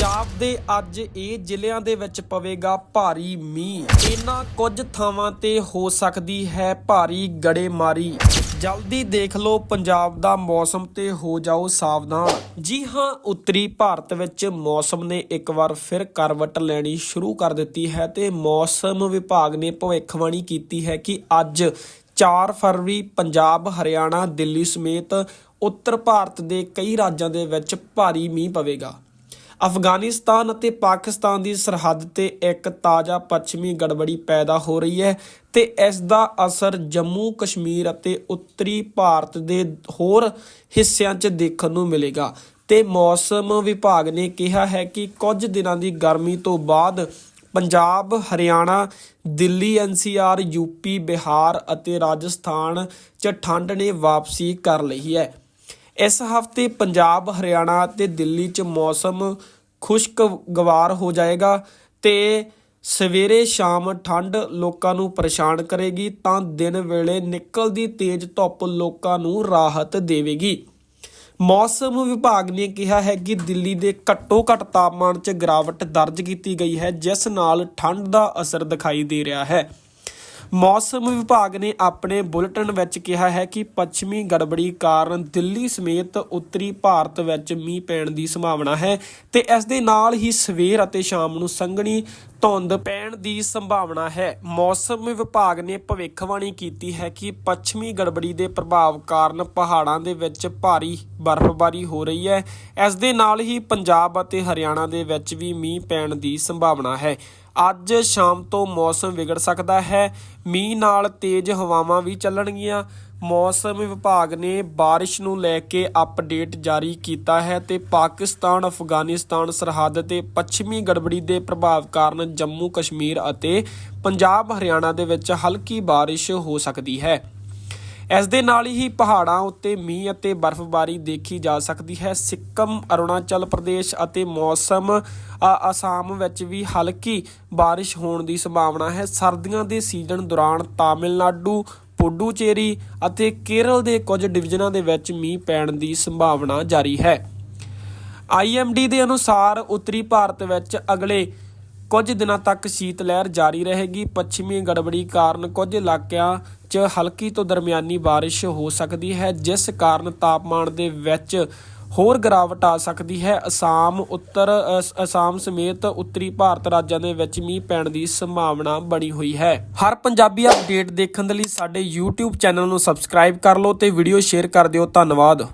ਪੰਜਾਬ ਦੇ ਅੱਜ ਇਹ ਜ਼ਿਲ੍ਹਿਆਂ ਦੇ ਵਿੱਚ ਪਵੇਗਾ ਭਾਰੀ ਮੀਂਹ। ਇਹਨਾਂ ਕੁਝ ਥਾਵਾਂ ਤੇ ਹੋ ਸਕਦੀ ਹੈ ਭਾਰੀ ਗੜੇਮਾਰੀ। ਜਲਦੀ ਦੇਖ ਲਓ ਪੰਜਾਬ ਦਾ ਮੌਸਮ ਤੇ ਹੋ ਜਾਓ ਸਾਵਧਾਨ। ਜੀ ਹਾਂ, ਉੱਤਰੀ ਭਾਰਤ ਵਿੱਚ ਮੌਸਮ ਨੇ ਇੱਕ ਵਾਰ ਫਿਰ ਕਰਵਟ ਲੈਣੀ ਸ਼ੁਰੂ ਕਰ ਦਿੱਤੀ ਹੈ ਤੇ ਮੌਸਮ ਵਿਭਾਗ ਨੇ ਭਵਿੱਖਬਾਣੀ ਕੀਤੀ ਹੈ ਕਿ ਅੱਜ 4 ਫਰਵਰੀ ਪੰਜਾਬ, ਹਰਿਆਣਾ, ਦਿੱਲੀ ਸਮੇਤ ਉੱਤਰ ਭਾਰਤ ਦੇ ਕਈ ਰਾਜਾਂ ਦੇ ਵਿੱਚ ਭਾਰੀ ਮੀਂਹ ਪਵੇਗਾ। ਅਫਗਾਨਿਸਤਾਨ ਅਤੇ ਪਾਕਿਸਤਾਨ ਦੀ ਸਰਹੱਦ ਤੇ ਇੱਕ ਤਾਜ਼ਾ ਪੱਛਮੀ ਗੜਬੜੀ ਪੈਦਾ ਹੋ ਰਹੀ ਹੈ ਤੇ ਇਸ ਦਾ ਅਸਰ ਜੰਮੂ, ਕਸ਼ਮੀਰ ਅਤੇ ਉੱਤਰੀ ਭਾਰਤ ਦੇ ਹੋਰ ਹਿੱਸਿਆਂ 'ਚ ਦੇਖਣ ਨੂੰ ਮਿਲੇਗਾ। ਤੇ ਮੌਸਮ ਵਿਭਾਗ ਨੇ ਕਿਹਾ ਹੈ ਕਿ ਕੁਝ ਦਿਨਾਂ ਦੀ ਗਰਮੀ ਤੋਂ ਬਾਅਦ ਪੰਜਾਬ, ਹਰਿਆਣਾ, ਦਿੱਲੀ ਐਨਸੀਆਰ ਯੂਪੀ ਬਿਹਾਰ ਅਤੇ ਰਾਜਸਥਾਨ 'ਚ ਠੰਡ ਨੇ ਵਾਪਸੀ ਕਰ ਲਈ ਹੈ। ਇਸ ਹਫ਼ਤੇ ਪੰਜਾਬ, ਹਰਿਆਣਾ ਅਤੇ ਦਿੱਲੀ 'ਚ ਮੌਸਮ ਖੁਸ਼ਕ ਗਵਾਰ ਹੋ ਜਾਏਗਾ ਤੇ ਸਵੇਰੇ ਸ਼ਾਮ ਠੰਡ ਲੋਕਾਂ ਨੂੰ ਪਰੇਸ਼ਾਨ ਕਰੇਗੀ, ਤਾਂ ਦਿਨ ਵੇਲੇ ਨਿਕਲਦੀ ਤੇਜ਼ ਧੁੱਪ ਲੋਕਾਂ ਨੂੰ ਰਾਹਤ ਦੇਵੇਗੀ। ਮੌਸਮ ਵਿਭਾਗ ਨੇ ਕਿਹਾ ਹੈ ਕਿ ਦਿੱਲੀ ਦੇ ਘੱਟੋ ਘੱਟ ਤਾਪਮਾਨ 'ਚ ਗਿਰਾਵਟ ਦਰਜ ਕੀਤੀ ਗਈ ਹੈ, ਜਿਸ ਨਾਲ ਠੰਡ ਦਾ ਅਸਰ ਦਿਖਾਈ ਦੇ ਰਿਹਾ ਹੈ। ਮੌਸਮ ਵਿਭਾਗ ਨੇ ਆਪਣੇ ਬੁਲੇਟਿਨ ਵਿੱਚ ਕਿਹਾ ਹੈ ਕਿ ਪੱਛਮੀ ਗੜਬੜੀ ਕਾਰਨ ਦਿੱਲੀ ਸਮੇਤ ਉੱਤਰੀ ਭਾਰਤ ਵਿੱਚ ਮੀਂਹ ਪੈਣ ਦੀ ਸੰਭਾਵਨਾ ਹੈ ਤੇ ਇਸ ਦੇ ਨਾਲ ਹੀ ਸਵੇਰ ਅਤੇ ਸ਼ਾਮ ਨੂੰ ਸੰਘਣੀ ਧੁੰਦ ਪੈਣ ਦੀ ਸੰਭਾਵਨਾ ਹੈ। ਮੌਸਮ ਵਿਭਾਗ ਨੇ ਭਵਿੱਖਬਾਣੀ ਕੀਤੀ ਹੈ ਕਿ ਪੱਛਮੀ ਗੜਬੜੀ ਦੇ ਪ੍ਰਭਾਵ ਕਾਰਨ ਪਹਾੜਾਂ ਦੇ ਵਿੱਚ ਭਾਰੀ ਬਰਫ਼ਬਾਰੀ ਹੋ ਰਹੀ ਹੈ। ਇਸ ਦੇ ਨਾਲ ਹੀ ਪੰਜਾਬ ਅਤੇ ਹਰਿਆਣਾ ਦੇ ਵਿੱਚ ਵੀ ਮੀਂਹ ਪੈਣ ਦੀ ਸੰਭਾਵਨਾ ਹੈ। ਅੱਜ ਸ਼ਾਮ ਤੋਂ ਮੌਸਮ ਵਿਗੜ ਸਕਦਾ ਹੈ ਮੀਂਹ ਨਾਲ ਤੇਜ਼ ਹਵਾਵਾਂ ਵੀ ਚੱਲਣਗੀਆਂ ਮੌਸਮ ਵਿਭਾਗ ਨੇ بارش ਨੂੰ ਲੈ ਕੇ ਅਪਡੇਟ ਜਾਰੀ ਕੀਤਾ ਹੈ ਤੇ ਪਾਕਿਸਤਾਨ ਅਫਗਾਨਿਸਤਾਨ ਸਰਹੱਦ ਤੇ ਪੱਛਮੀ ਗੜਬੜੀ ਦੇ ਪ੍ਰਭਾਵ ਕਾਰਨ ਜੰਮੂ ਕਸ਼ਮੀਰ ਅਤੇ ਪੰਜਾਬ ਹਰਿਆਣਾ ਦੇ ਵਿੱਚ ਹਲਕੀ بارش ਹੋ ਸਕਦੀ ਹੈ ਇਸ ਦੇ ਨਾਲ ਹੀ ਪਹਾੜਾਂ ਉੱਤੇ ਮੀਂਹ ਅਤੇ ਬਰਫ਼ਬਾਰੀ ਦੇਖੀ ਜਾ ਸਕਦੀ ਹੈ। ਸਿੱਕਮ, ਅਰੁਣਾਚਲ ਪ੍ਰਦੇਸ਼ ਅਤੇ ਮੌਸਮ ਆਸਾਮ ਵਿੱਚ ਵੀ ਹਲਕੀ ਬਾਰਿਸ਼ ਹੋਣ ਦੀ ਸੰਭਾਵਨਾ ਹੈ। ਸਰਦੀਆਂ ਦੇ ਸੀਜ਼ਨ ਦੌਰਾਨ ਤਾਮਿਲਨਾਡੂ, ਪੁਡੂਚੇਰੀ ਅਤੇ ਕੇਰਲ ਦੇ ਕੁਝ ਡਿਵੀਜ਼ਨਾਂ ਦੇ ਵਿੱਚ ਮੀਂਹ ਪੈਣ ਦੀ ਸੰਭਾਵਨਾ ਜਾਰੀ ਹੈ। ਆਈਐਮਡੀ ਦੇ ਅਨੁਸਾਰ ਉੱਤਰੀ ਭਾਰਤ ਵਿੱਚ ਅਗਲੇ ਕੁਝ ਦਿਨਾਂ ਤੱਕ ਸ਼ੀਤ ਲਹਿਰ ਜਾਰੀ ਰਹੇਗੀ। ਪੱਛਮੀ ਗੜਬੜੀ ਕਾਰਨ ਕੁਝ ਇਲਾਕਿਆਂ 'ਚ ਹਲਕੀ ਤੋਂ ਦਰਮਿਆਨੀ ਬਾਰਿਸ਼ ਹੋ ਸਕਦੀ ਹੈ, ਜਿਸ ਕਾਰਨ ਤਾਪਮਾਨ ਦੇ ਵਿੱਚ ਹੋਰ ਗਿਰਾਵਟ ਆ ਸਕਦੀ ਹੈ। ਅਸਾਮ ਉੱਤਰ ਅਸਾਮ ਸਮੇਤ ਉੱਤਰੀ ਭਾਰਤ ਰਾਜਾਂ ਦੇ ਵਿੱਚ ਮੀਂਹ ਪੈਣ ਦੀ ਸੰਭਾਵਨਾ ਬਣੀ ਹੋਈ ਹੈ। ਹਰ ਪੰਜਾਬੀ ਅਪਡੇਟ ਦੇਖਣ ਦੇ ਲਈ ਸਾਡੇ YouTube ਚੈਨਲ ਨੂੰ ਸਬਸਕ੍ਰਾਈਬ ਕਰ ਲਓ ਤੇ ਵੀਡੀਓ ਸ਼ੇਅਰ ਕਰ ਦਿਓ। ਧੰਨਵਾਦ।